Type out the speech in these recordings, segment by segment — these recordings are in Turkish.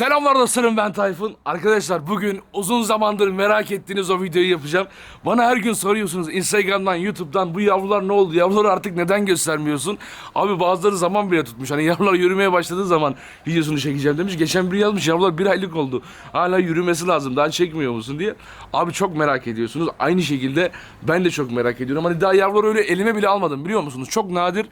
Selamlar dostlarım ben Tayfun. Arkadaşlar bugün uzun zamandır merak ettiğiniz o videoyu yapacağım. Bana her gün soruyorsunuz Instagram'dan, YouTube'dan bu yavrular ne oldu? Yavruları artık neden göstermiyorsun? Abi bazıları zaman bile tutmuş. Hani yavrular yürümeye başladığı zaman videosunu çekeceğim demiş. Geçen biri yazmış yavrular bir aylık oldu. Hala yürümesi lazım daha çekmiyor musun diye. Abi çok merak ediyorsunuz. Aynı şekilde ben de çok merak ediyorum. Hani daha yavruları öyle elime bile almadım biliyor musunuz? Çok nadir.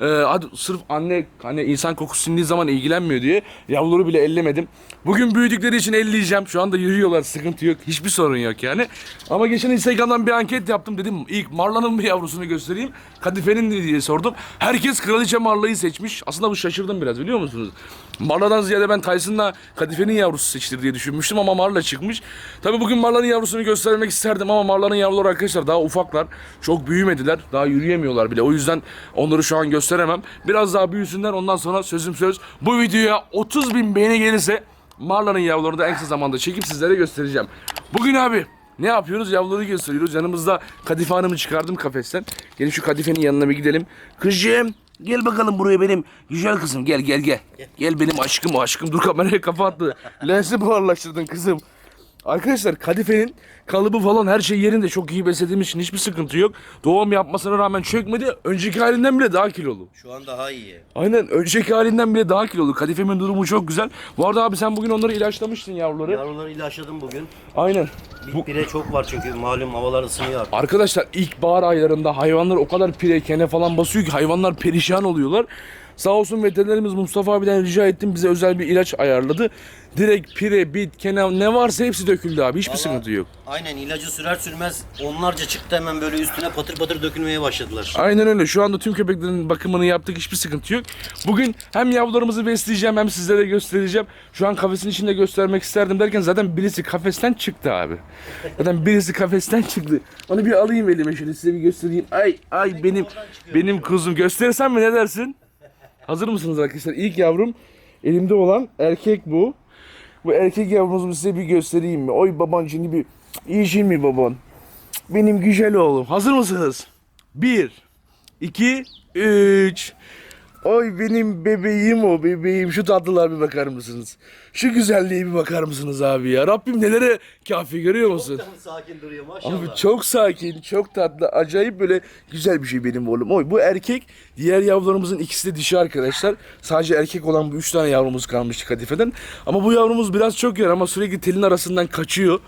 Ee, hadi sırf anne hani insan kokusu sindiği zaman ilgilenmiyor diye yavruları bile ellemedim. Bugün büyüdükleri için elleyeceğim. Şu anda yürüyorlar sıkıntı yok. Hiçbir sorun yok yani. Ama geçen Instagram'dan bir anket yaptım dedim ilk Marla'nın bir yavrusunu göstereyim. Kadife'nin diye sordum. Herkes Kraliçe Marla'yı seçmiş. Aslında bu şaşırdım biraz biliyor musunuz? Marla'dan ziyade ben Tyson'la Kadife'nin yavrusu seçtir diye düşünmüştüm ama Marla çıkmış. Tabii bugün Marla'nın yavrusunu göstermek isterdim ama Marla'nın yavruları arkadaşlar daha ufaklar. Çok büyümediler. Daha yürüyemiyorlar bile. O yüzden onları şu an gösteremem. Biraz daha büyüsünler ondan sonra sözüm söz. Bu videoya 30 bin beğeni gelirse Marla'nın yavrularını da en kısa zamanda çekip sizlere göstereceğim. Bugün abi ne yapıyoruz? Yavruları gösteriyoruz. Yanımızda Kadife Hanım'ı çıkardım kafesten. Gelin şu Kadife'nin yanına bir gidelim. Kızcığım gel bakalım buraya benim güzel kızım. Gel gel gel. Gel benim aşkım o aşkım. Dur kameraya kafa attı. Lensi buharlaştırdın kızım. Arkadaşlar kadifenin kalıbı falan her şey yerinde çok iyi beslediğimiz için hiçbir sıkıntı yok. Doğum yapmasına rağmen çökmedi. Önceki halinden bile daha kilolu. Şu an daha iyi. Aynen önceki halinden bile daha kilolu. Kadifemin durumu çok güzel. Bu arada abi sen bugün onları ilaçlamıştın yavruları. Yavruları ilaçladım bugün. Aynen. Bir pire çok var çünkü malum havalar ısınıyor artık. Arkadaşlar ilkbahar aylarında hayvanlar o kadar pire kene falan basıyor ki hayvanlar perişan oluyorlar. Sağ olsun veterinerimiz Mustafa abiden rica ettim bize özel bir ilaç ayarladı. Direkt pire, bit, kene ne varsa hepsi döküldü abi. Hiçbir Vallahi- sıkıntı yok. Aynen ilacı sürer sürmez onlarca çıktı hemen böyle üstüne patır patır dökülmeye başladılar. Aynen öyle. Şu anda tüm köpeklerin bakımını yaptık. Hiçbir sıkıntı yok. Bugün hem yavrularımızı besleyeceğim hem sizlere göstereceğim. Şu an kafesin içinde göstermek isterdim derken zaten birisi kafesten çıktı abi. Zaten birisi kafesten çıktı. Onu bir alayım elime şöyle size bir göstereyim. Ay ay benim benim kuzum. Göstersem mi ne dersin? Hazır mısınız arkadaşlar? İlk yavrum elimde olan erkek bu. Bu erkek yavrumuzu size bir göstereyim mi? Oy baban şimdi bir iyi mi baban? Benim güzel oğlum. Hazır mısınız? Bir, iki, üç. Oy benim bebeğim o bebeğim. Şu tatlılar bir bakar mısınız? Şu güzelliğe bir bakar mısınız abi ya? Rabbim nelere kafi görüyor musun? Sakin duruyor Abi çok sakin, çok tatlı, acayip böyle güzel bir şey benim oğlum. Oy bu erkek, diğer yavrularımızın ikisi de dişi arkadaşlar. Sadece erkek olan bu üç tane yavrumuz kalmıştı kadifeden. Ama bu yavrumuz biraz çok yer ama sürekli telin arasından kaçıyor.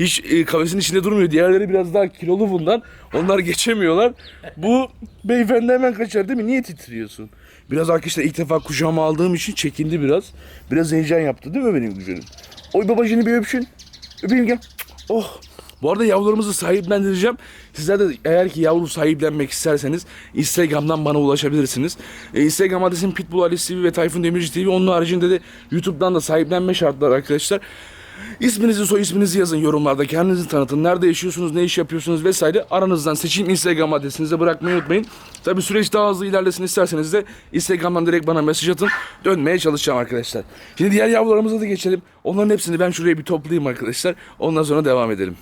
Hiç e, kafesin içinde durmuyor. Diğerleri biraz daha kilolu bundan. Onlar geçemiyorlar. Bu beyefendi hemen kaçar değil mi? Niye titriyorsun? Biraz arkadaşlar ilk defa kucağıma aldığım için çekindi biraz. Biraz heyecan yaptı değil mi benim güzelim? Oy babacığını bir öpüşün. Öpeyim gel. Oh. Bu arada yavrularımızı sahiplendireceğim. Sizler de eğer ki yavru sahiplenmek isterseniz Instagram'dan bana ulaşabilirsiniz. Ee, Instagram adresim Pitbull Alice TV ve Tayfun Demirci TV. Onun haricinde de YouTube'dan da sahiplenme şartları arkadaşlar. İsminizi soy isminizi yazın yorumlarda. Kendinizi tanıtın. Nerede yaşıyorsunuz, ne iş yapıyorsunuz vesaire. Aranızdan seçeyim Instagram adresinizi bırakmayı unutmayın. Tabi süreç daha hızlı ilerlesin isterseniz de Instagram'dan direkt bana mesaj atın. Dönmeye çalışacağım arkadaşlar. Şimdi diğer yavrularımıza da geçelim. Onların hepsini ben şuraya bir toplayayım arkadaşlar. Ondan sonra devam edelim.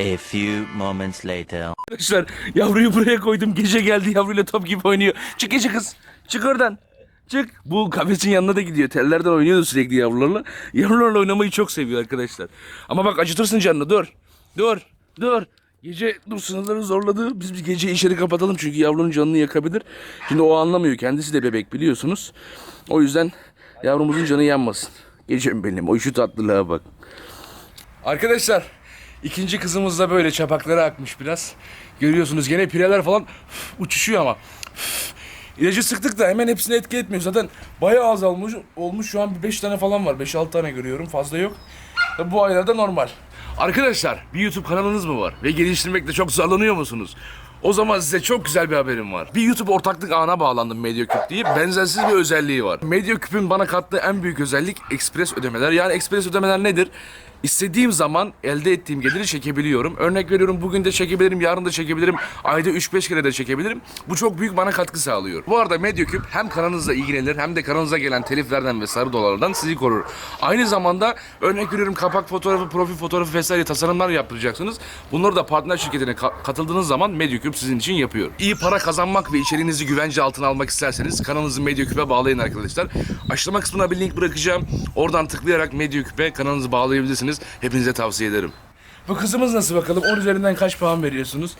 A few moments later. Arkadaşlar yavruyu buraya koydum. Gece geldi yavruyla top gibi oynuyor. Çık gece kız. Çık oradan. Çık. Bu kafesin yanına da gidiyor. Tellerden oynuyordu sürekli yavrularla. Yavrularla oynamayı çok seviyor arkadaşlar. Ama bak acıtırsın canını. Dur. Dur. Dur. Gece dur sınırları zorladı. Biz bir gece içeri kapatalım çünkü yavrunun canını yakabilir. Şimdi o anlamıyor. Kendisi de bebek biliyorsunuz. O yüzden yavrumuzun canı yanmasın. Gecem benim. O şu tatlılığa bak. Arkadaşlar ikinci kızımız da böyle çapakları akmış biraz. Görüyorsunuz gene pireler falan uçuşuyor ama. İlacı sıktık da hemen hepsini etki etmiyor. Zaten bayağı azalmış olmuş. Şu an bir 5 tane falan var. 5-6 tane görüyorum. Fazla yok. Bu aylarda normal. Arkadaşlar bir YouTube kanalınız mı var? Ve geliştirmekte çok zorlanıyor musunuz? O zaman size çok güzel bir haberim var. Bir YouTube ortaklık ağına bağlandım Medyaküp diye. Benzersiz bir özelliği var. Medyaküp'ün bana kattığı en büyük özellik ekspres ödemeler. Yani ekspres ödemeler nedir? İstediğim zaman elde ettiğim geliri çekebiliyorum. Örnek veriyorum bugün de çekebilirim, yarın da çekebilirim. Ayda 3-5 kere de çekebilirim. Bu çok büyük bana katkı sağlıyor. Bu arada Medyaküp hem kanalınızla ilgilenir hem de kanalınıza gelen teliflerden ve sarı dolarlardan sizi korur. Aynı zamanda örnek veriyorum kapak fotoğrafı, profil fotoğrafı vesaire tasarımlar yaptıracaksınız. Bunları da partner şirketine ka- katıldığınız zaman Medyaküp sizin için yapıyor. İyi para kazanmak ve içeriğinizi güvence altına almak isterseniz kanalınızı Medyaküp'e bağlayın arkadaşlar. Açıklama kısmına bir link bırakacağım. Oradan tıklayarak Medyaküp'e kanalınızı bağlayabilirsiniz. Hepinize tavsiye ederim. Bu kızımız nasıl bakalım? 10 üzerinden kaç puan veriyorsunuz?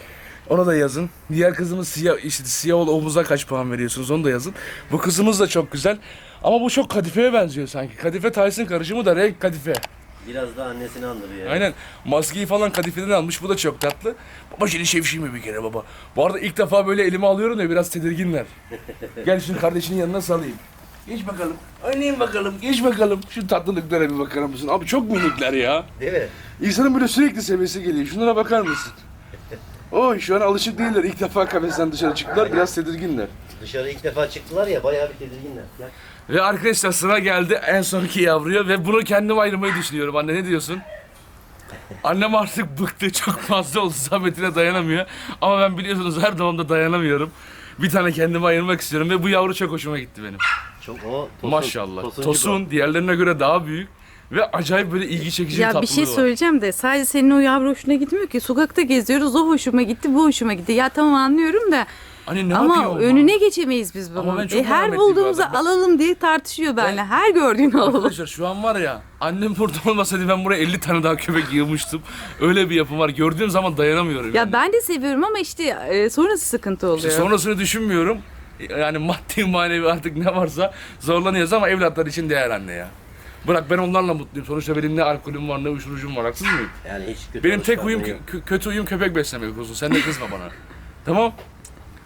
Ona da yazın. Diğer kızımız siyah, işte siyah ol omuza kaç puan veriyorsunuz? Onu da yazın. Bu kızımız da çok güzel. Ama bu çok kadifeye benziyor sanki. Kadife Tyson karışımı da renk kadife. Biraz da annesini andırıyor. Aynen. Maskeyi falan kadifeden almış. Bu da çok tatlı. Baba seni şevşiyim mi bir kere baba? Bu arada ilk defa böyle elime alıyorum ya biraz tedirginler. Gel şimdi kardeşinin yanına salayım. Geç bakalım. Oynayın bakalım. Geç bakalım. Şu tatlılıklara bir bakar mısın? Abi çok minikler ya. Değil mi? İnsanın böyle sürekli sevmesi geliyor. Şunlara bakar mısın? Oy şu an alışık değiller. İlk defa kafesten dışarı çıktılar. Biraz tedirginler. Dışarı ilk defa çıktılar ya bayağı bir tedirginler. Ve arkadaşlar sıra geldi en sonki yavruya ve bunu kendim ayırmayı düşünüyorum. Anne ne diyorsun? Annem artık bıktı. Çok fazla oldu. Zahmetine dayanamıyor. Ama ben biliyorsunuz her doğumda dayanamıyorum. Bir tane kendime ayırmak istiyorum ve bu yavru çok hoşuma gitti benim. Çok o tosun, Maşallah. tosun Tosun, diğerlerine göre daha büyük ve acayip böyle ilgi çekici Ya bir şey var. söyleyeceğim de sadece senin o yavru hoşuna gitmiyor ki. Sokakta geziyoruz o hoşuma gitti bu hoşuma gitti. Ya tamam anlıyorum da Hani ne ama yapıyor önüne geçemeyiz biz Ama bunun. ben çok E, her bir bulduğumuzu alalım diye tartışıyor benimle. Her gördüğünü alalım. Arkadaşlar şu an var ya annem burada olmasaydı ben buraya 50 tane daha köpek yığmıştım. Öyle bir yapım var. Gördüğüm zaman dayanamıyorum. Ya yani. ben de seviyorum ama işte e, sonrası sıkıntı oluyor. İşte sonrasını düşünmüyorum. Yani maddi manevi artık ne varsa zorlanıyoruz ama evlatlar için değer anne ya. Bırak ben onlarla mutluyum. Sonuçta benim ne alkolüm var ne uyuşturucum var. Haksız mıyım? Yani hiç kötü Benim tek alışkanlığı uyum yok. kö- kötü uyum köpek beslemek olsun. Sen de kızma bana. tamam?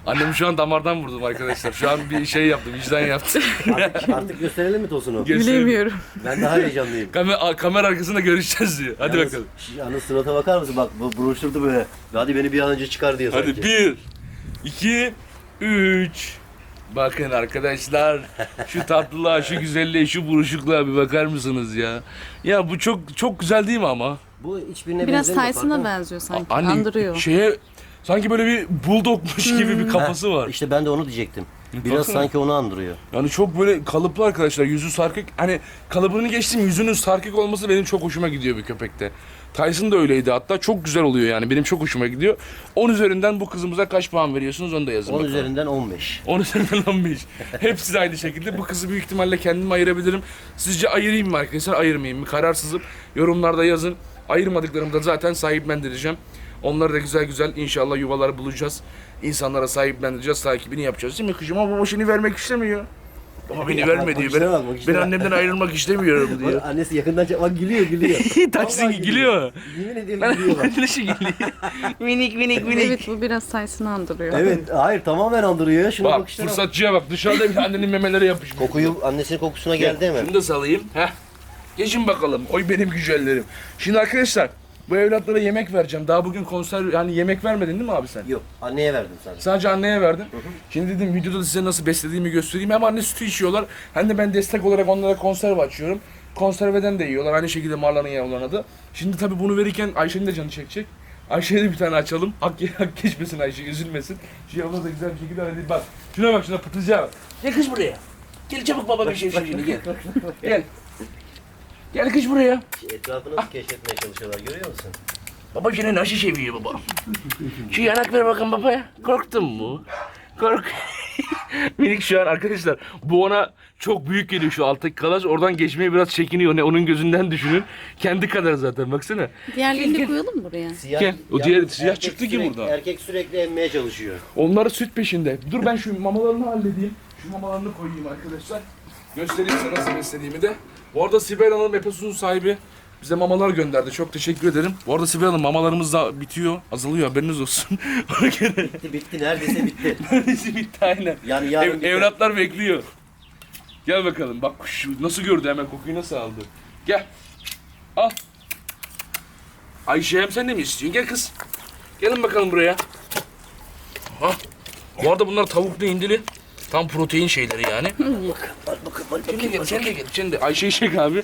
Annemi şu an damardan vurdum arkadaşlar. Şu an bir şey yaptım, vicdan yaptım. Artık, artık gösterelim mi tosunu? Bilemiyorum. Ben daha heyecanlıyım. Kamera, kamera arkasında görüşeceğiz diyor. Hadi Yalnız- bakalım. Yalnız surata bakar mısın? Bak bu buruşturdu böyle. Hadi beni bir an önce çıkar diye Hadi sanki. bir, iki, üç. Bakın arkadaşlar şu tatlılığa, şu güzelliğe, şu buruşukluğa bir bakar mısınız ya? Ya bu çok çok güzel değil mi ama? Bu hiçbirine Biraz benzemiyor, Tyson'a farkında benziyor sanki. Anne Andırıyor. şeye sanki böyle bir buldogmuş gibi bir kafası var. İşte ben de onu diyecektim. Biraz Baksana. sanki onu andırıyor. Yani çok böyle kalıplı arkadaşlar. Yüzü sarkık. Hani kalıbını geçtim yüzünün sarkık olması benim çok hoşuma gidiyor bir köpekte. Tyson da öyleydi hatta. Çok güzel oluyor yani. Benim çok hoşuma gidiyor. 10 üzerinden bu kızımıza kaç puan veriyorsunuz onu da yazın 10 bakalım. üzerinden 15. 10 üzerinden 15. Hepsi de aynı şekilde. Bu kızı büyük ihtimalle kendim ayırabilirim. Sizce ayırayım mı arkadaşlar? Ayırmayayım mı? Kararsızım. Yorumlarda yazın. Ayırmadıklarımı da zaten sahiplendireceğim. Onları da güzel güzel inşallah yuvaları bulacağız. İnsanlara sahiplendireceğiz. Takibini yapacağız. Değil mi kızım? Ama babasını vermek istemiyor. Baba beni Ya verme bak, diyor. bakışlara Ben, ben annemden ayrılmak istemiyorum diyor. Annesi yakından çek- bak gülüyor gülüyor. Vallahi gülüyor. Yemin ediyorum gülüyor bak. Annesi gülüyor. minik minik Evet bu biraz Tyson'ı andırıyor. Evet hayır tamamen andırıyor ya. Şuna Bak bakışlara bak. fırsatçıya bak. Dışarıda bir annenin memeleri yapışmış. Kokuyu annesinin kokusuna geldi hemen. Şunu da salayım. Heh. Geçin bakalım. Oy benim güzellerim. Şimdi arkadaşlar bu evlatlara yemek vereceğim. Daha bugün konser yani yemek vermedin değil mi abi sen? Yok anneye verdim sadece. Sadece anneye verdim. Şimdi dedim videoda da size nasıl beslediğimi göstereyim. Hem anne sütü içiyorlar hem de ben destek olarak onlara konserve açıyorum. Konserveden de yiyorlar. Aynı şekilde Marla'nın yavrularına da. Şimdi tabii bunu verirken Ayşe'nin de canı çekecek. Ayşe'ye de bir tane açalım. Hak, hak geçmesin Ayşe, üzülmesin. Şu yavru da güzel bir şekilde hadi bak. Şuna bak şuna pıtıcığa bak. Gel kız buraya. Gel çabuk baba bir şey şimdi gel. Gel. Gel kız buraya. Etrafı nasıl keşfetmeye çalışıyorlar görüyor musun? Baba seni nasıl seviyor baba? Şu yanak ver bakın babaya. Korktun mu? Kork. Minik şu an arkadaşlar bu ona çok büyük geliyor şu alttaki kalaş. Oradan geçmeye biraz çekiniyor. Ne onun gözünden düşünün. Kendi kadar zaten baksana. Diğerlerini de koyalım buraya. Siyah, Gel, o diğer siyah erkek çıktı ki sürekli- burada. Erkek sürekli emmeye çalışıyor. Onları süt peşinde. Dur ben şu mamalarını halledeyim. Şu mamalarını koyayım arkadaşlar. Göstereyim size nasıl beslediğimi de. Bu arada Sibel Hanım Epesuz'un sahibi bize mamalar gönderdi. Çok teşekkür ederim. Bu arada Sibel Hanım mamalarımız da bitiyor. Azalıyor haberiniz olsun. Bitti bitti neredeyse bitti. neredeyse bitti aynen. Yani yarın Ev- biter. evlatlar bekliyor. Gel bakalım. Bak şu nasıl gördü hemen kokuyu nasıl aldı. Gel. Al. Ayşe hem sen de mi istiyorsun? Gel kız. Gelin bakalım buraya. Ha. Bu arada bunlar tavuklu indili. Tam protein şeyleri yani. Bak bakalım bak Sen de gel, sen de gel. Sen de Ayşe'yi çek abi.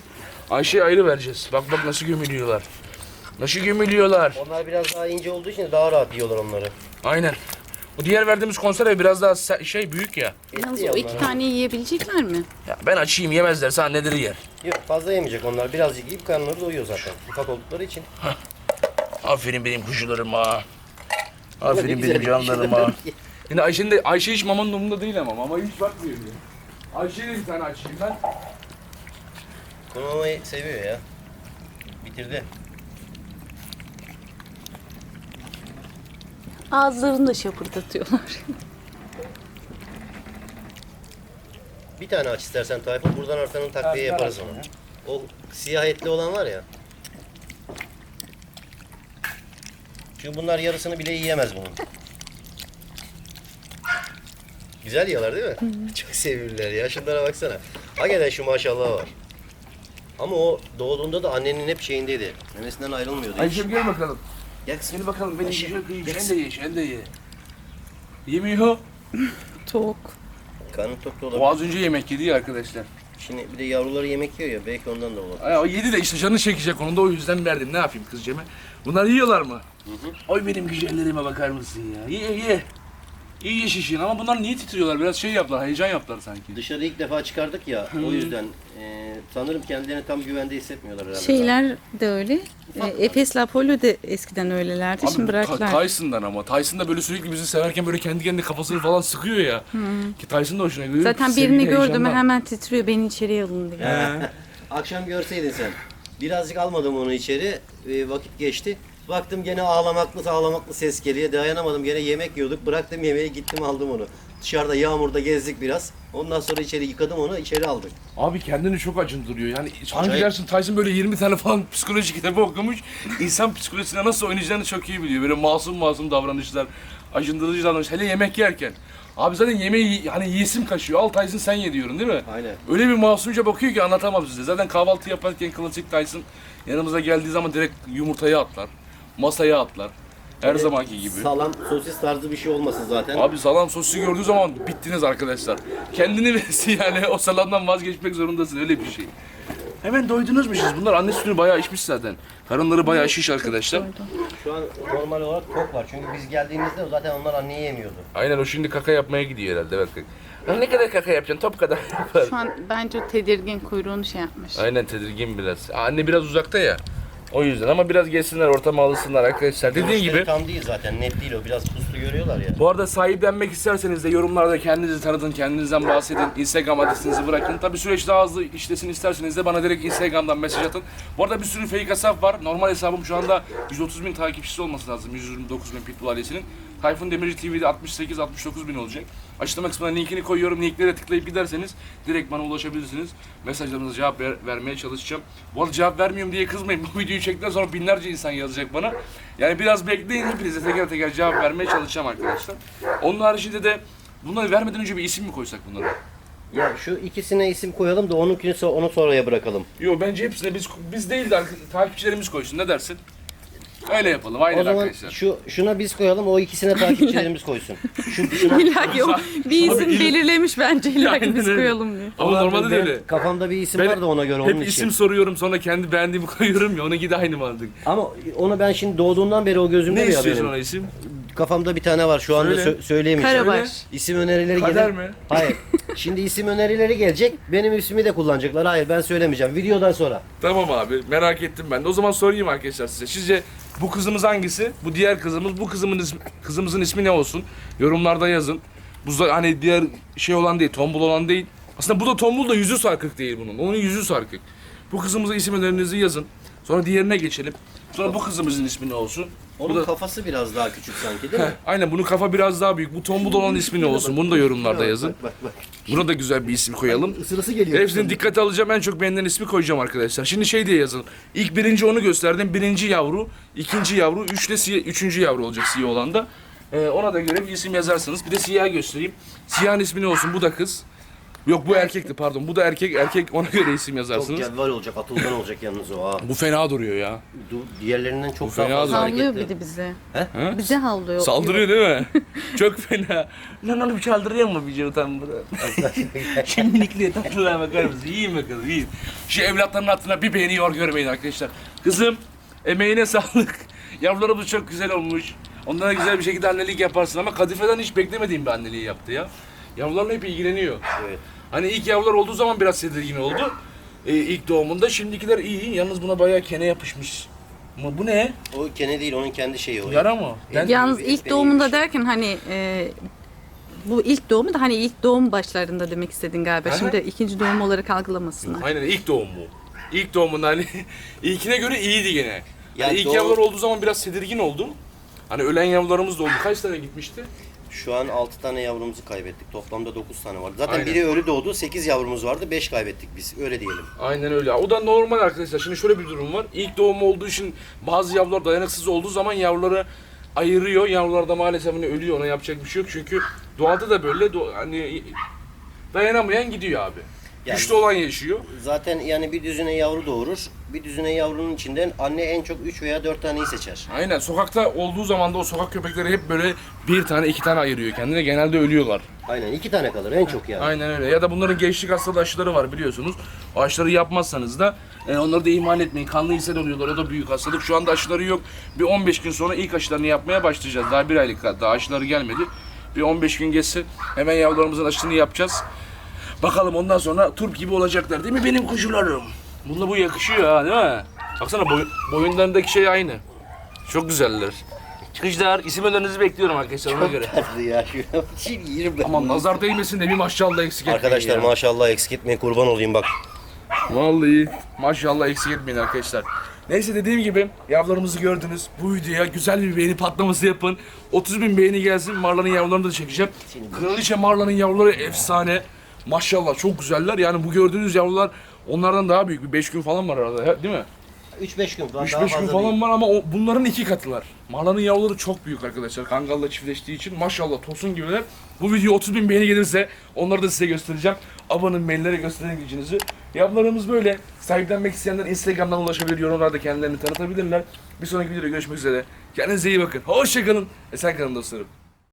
Ayşe'ye ayrı vereceğiz. Bak bak nasıl gömülüyorlar. Nasıl gömülüyorlar. Onlar biraz daha ince olduğu için daha rahat yiyorlar onları. Aynen. Bu diğer verdiğimiz konserve biraz daha se- şey büyük ya. Yalnız o iki tane yiyebilecekler mi? ya ben açayım yemezlerse anneleri yer. Yok fazla yemeyecek onlar. Birazcık yiyip karnları doyuyor zaten. Ufak oldukları için. Aferin benim kuzularıma. Aferin benim canlarıma. Yine Ayşe'nin de Ayşe hiç mamanın umurunda değil ama mama hiç bakmıyor diye. Ayşe'ye de bir tane açayım ben. Konamayı seviyor ya. Bitirdi. Ağızlarını da şapırdatıyorlar. Bir tane aç istersen Tayfun. Buradan artanın takviye yaparız onu. O siyah etli olan var ya. Çünkü bunlar yarısını bile yiyemez bunun. Güzel yiyorlar değil mi? Çok seviyorlar ya. Şunlara baksana. Hakikaten şu maşallah var. Ama o doğduğunda da annenin hep şeyindeydi. Memesinden ayrılmıyordu hiç. Ayşe'm gel bakalım. Gel kızım. Gel bakalım benim Ayşe, kıyım. gel Sen de ye, sen de ye. Yemiyor. Tok. Karnı tok da O olabilir. az önce yemek yedi ya arkadaşlar. Şimdi bir de yavruları yemek yiyor ya. Belki ondan da olabilir. Ay, o yedi de işte canı çekecek onu da o yüzden verdim. Ne yapayım kızcağıma? Bunlar yiyorlar mı? Oy benim güzellerime bakar mısın ya? Ye ye. İyi ye şişin ama bunlar niye titriyorlar? Biraz şey yaptılar, heyecan yaptılar sanki. Dışarı ilk defa çıkardık ya. O yüzden e, sanırım kendilerini tam güvende hissetmiyorlar herhalde. Şeyler de öyle. E, Efes'le Apollo da eskiden öylelerdi. Şimdi Abi, bıraktılar. Ta- Tyson'dan ama. Tyson da böyle sürekli bizi severken böyle kendi kendine kafasını falan sıkıyor ya. Ki Tyson da hoşuna gidiyor. Zaten birini gördüm hemen titriyor beni içeriye alın diye. He. Akşam görseydin sen. Birazcık almadım onu içeri. e, vakit geçti. Baktım gene ağlamaklı ağlamaklı ses geliyor. Dayanamadım gene yemek yiyorduk. Bıraktım yemeği gittim aldım onu. Dışarıda yağmurda gezdik biraz. Ondan sonra içeri yıkadım onu içeri aldık. Abi kendini çok acındırıyor. Yani sanki Acayip. dersin Tyson böyle 20 tane falan psikoloji kitabı okumuş. İnsan psikolojisine nasıl oynayacağını çok iyi biliyor. Böyle masum masum davranışlar, acındırıcı davranış. Hele yemek yerken. Abi zaten yemeği hani yiyesim kaçıyor. Al Tyson sen ye diyorum değil mi? Aynen. Öyle bir masumca bakıyor ki anlatamam size. Zaten kahvaltı yaparken klasik Tyson yanımıza geldiği zaman direkt yumurtayı atlar. Masaya atlar. Her zamanki gibi. Salam, sosis tarzı bir şey olmasın zaten. Abi salam sosisi gördüğü zaman bittiniz arkadaşlar. Kendini versin yani o salamdan vazgeçmek zorundasın öyle bir şey. Hemen doydunuz mu siz? Bunlar anne sütünü bayağı içmiş zaten. Karınları bayağı şiş arkadaşlar. Şu an normal olarak tok var. Çünkü biz geldiğimizde zaten onlar anneyi yemiyordu. Aynen o şimdi kaka yapmaya gidiyor herhalde bak. Lan ne kadar kaka yapacaksın? Top kadar yapar. Şu an bence o tedirgin kuyruğunu şey yapmış. Aynen tedirgin biraz. Anne biraz uzakta ya. O yüzden ama biraz gelsinler ortama alışsınlar arkadaşlar. Dediğim gibi Tam değil zaten net değil o. Biraz puslu görüyorlar ya. Bu arada sahiplenmek isterseniz de yorumlarda kendinizi tanıtın, kendinizden bahsedin. Instagram adresinizi bırakın. Tabi süreç daha hızlı işlesin isterseniz de bana direkt Instagram'dan mesaj atın. Bu arada bir sürü fake hesap var. Normal hesabım şu anda 130 bin takipçisi olması lazım. 129 bin Pitbull ailesinin. Tayfun Demirci TV'de 68-69 bin olacak. Açıklama kısmına linkini koyuyorum. Linklere tıklayıp giderseniz direkt bana ulaşabilirsiniz. Mesajlarınıza cevap ver- vermeye çalışacağım. Bu arada cevap vermiyorum diye kızmayın. Bu videoyu çektikten sonra binlerce insan yazacak bana. Yani biraz bekleyin. Hepinize teker teker cevap vermeye çalışacağım arkadaşlar. Onun haricinde de bunları vermeden önce bir isim mi koysak bunlara? Ya şu ikisine isim koyalım da onunkini so- onu sonraya bırakalım. Yok bence hepsine biz biz değil de takipçilerimiz koysun. Ne dersin? Öyle yapalım. O Aynen zaman arkadaşlar. şu şuna biz koyalım, o ikisine takipçilerimiz koysun. Şu şuna İlla ki o bir isim Abi, belirlemiş bence illa ki Aynen biz öyle. koyalım diye. Ama normalde de Ben- öyle. Kafamda bir isim Ben var da ona göre onun Hep için. isim soruyorum sonra kendi beğendiğimi koyuyorum ya ona gide aynı mantık. Ama onu ben şimdi doğduğundan beri o gözümde Ne ya istiyorsun benim? ona isim? Kafamda bir tane var şu anda Söyle. sö- söyleyemeyeceğim. Karabaş. İsim önerileri Kader gelir. mi? Hayır. Şimdi isim önerileri gelecek. Benim ismimi de kullanacaklar. Hayır ben söylemeyeceğim. Videodan sonra. Tamam abi merak ettim ben de. O zaman sorayım arkadaşlar size. Sizce bu kızımız hangisi? Bu diğer kızımız. Bu kızımın ismi, kızımızın ismi ne olsun? Yorumlarda yazın. Bu za- hani diğer şey olan değil, tombul olan değil. Aslında bu da tombul da yüzü sarkık değil bunun. Onun yüzü sarkık. Bu kızımıza isimlerinizi yazın. Sonra diğerine geçelim. Sonra bu kızımızın ismi ne olsun? Bu Onun da kafası biraz daha küçük sanki değil mi? Aynen bunun kafa biraz daha büyük. Bu tombul olan ismi ne olsun? Bunu da yorumlarda yazın. Bak bak bak. Buna da güzel bir isim koyalım. Isırısı geliyor. Hepsini dikkate alacağım. En çok beğenilen ismi koyacağım arkadaşlar. Şimdi şey diye yazın. İlk birinci onu gösterdim. Birinci yavru, ikinci yavru, üç de siyah, üçüncü yavru olacak siyah olan da. Ee, ona da göre bir isim yazarsınız. Bir de siyah göstereyim. Siyahın ismi ne olsun? Bu da kız. Yok bu erkekti pardon. Bu da erkek. Erkek ona göre isim Çok yazarsınız. cevval olacak, atılgan olacak yalnız o ha. Bu fena duruyor ya. Du- Diğerlerinden çok Bu daha fena fazla Havlıyor hareketli. bir de bize. He? Bize havlıyor. Saldırıyor değil mi? Çok fena. Lan oğlum çaldırıyor mu bir utan burada? Şimdi minikliğe tatlılara bakar mısın? İyiyim bakalım iyiyim. Şu evlatların altına bir beğeni yor görmeyin arkadaşlar. Kızım emeğine sağlık. Yavrularımız çok güzel olmuş. Onlara güzel bir şekilde annelik yaparsın ama Kadife'den hiç beklemediğim bir anneliği yaptı ya. Yavrularla hep ilgileniyor. Evet. Hani ilk yavrular olduğu zaman biraz tedirgin oldu. Ee, ilk doğumunda şimdikiler iyi. Yalnız buna bayağı kene yapışmış. Ama bu ne? O kene değil, onun kendi şeyi o. Yara mı? Ben- Yalnız ilk doğumunda yemiş. derken hani e, bu ilk doğumu da hani ilk doğum başlarında demek istedin galiba. Aha. Şimdi ikinci doğum olarak algılamasınlar. Aynen ilk doğum bu. İlk doğumunda hani ilkine göre iyiydi gene. Ya hani ilk doğum- yavrular olduğu zaman biraz tedirgin oldum. Hani ölen yavrularımız da oldu. Kaç tane gitmişti? Şu an 6 tane yavrumuzu kaybettik. Toplamda 9 tane vardı. Zaten Aynen. biri ölü doğdu. 8 yavrumuz vardı. 5 kaybettik biz. Öyle diyelim. Aynen öyle. O da normal arkadaşlar. Şimdi şöyle bir durum var. İlk doğum olduğu için bazı yavrular dayanıksız olduğu zaman yavruları ayırıyor. Yavrular da maalesef hani ölüyor. Ona yapacak bir şey yok. Çünkü doğada da böyle do- hani dayanamayan gidiyor abi. Yani- Güçlü olan yaşıyor. Zaten yani bir düzine yavru doğurur. Bir düzine yavrunun içinden anne en çok 3 veya 4 taneyi seçer. Aynen sokakta olduğu zaman da o sokak köpekleri hep böyle bir tane iki tane ayırıyor kendine. Genelde ölüyorlar. Aynen 2 tane kalır en çok yani. Aynen öyle. Ya da bunların gençlik hastalığı aşıları var biliyorsunuz. O aşıları yapmazsanız da e, onları da ihmal etmeyin. Kanlı ishal oluyorlar. O da büyük hastalık. Şu anda aşıları yok. Bir 15 gün sonra ilk aşılarını yapmaya başlayacağız. Daha bir aylık daha aşıları gelmedi. Bir 15 gün geçsin. Hemen yavrularımızın aşısını yapacağız. Bakalım ondan sonra turp gibi olacaklar değil mi benim kuzularım? Bununla bu yakışıyor ha değil mi? Baksana boy, boyunlarındaki şey aynı. Çok güzeller. Çıkışlar, isim önerinizi bekliyorum arkadaşlar ona göre. Tatlı ya şu Şimdi yerim ben. Aman nazar değmesin de bir maşallah eksik etmeyin Arkadaşlar ya. maşallah eksik etmeyin kurban olayım bak. Vallahi maşallah eksik etmeyin arkadaşlar. Neyse dediğim gibi yavrularımızı gördünüz. Bu videoya güzel bir beğeni patlaması yapın. 30 bin beğeni gelsin. Marlanın yavrularını da çekeceğim. Kraliçe Marlanın yavruları efsane. Maşallah çok güzeller. Yani bu gördüğünüz yavrular onlardan daha büyük. Bir 5 gün falan var arada değil mi? 3-5 gün daha 3-5 fazla gün falan var ama o, bunların iki katılar. Marlanın yavruları çok büyük arkadaşlar. Kangalla çiftleştiği için maşallah tosun gibiler. Bu video 30 bin beğeni gelirse onları da size göstereceğim. Abanın maillere gösterin gücünüzü. Yavrularımız böyle. Sahiplenmek isteyenler Instagram'dan ulaşabilir. Yorumlarda kendilerini tanıtabilirler. Bir sonraki videoda görüşmek üzere. Kendinize iyi bakın. Hoşçakalın. Esen kalın dostlarım.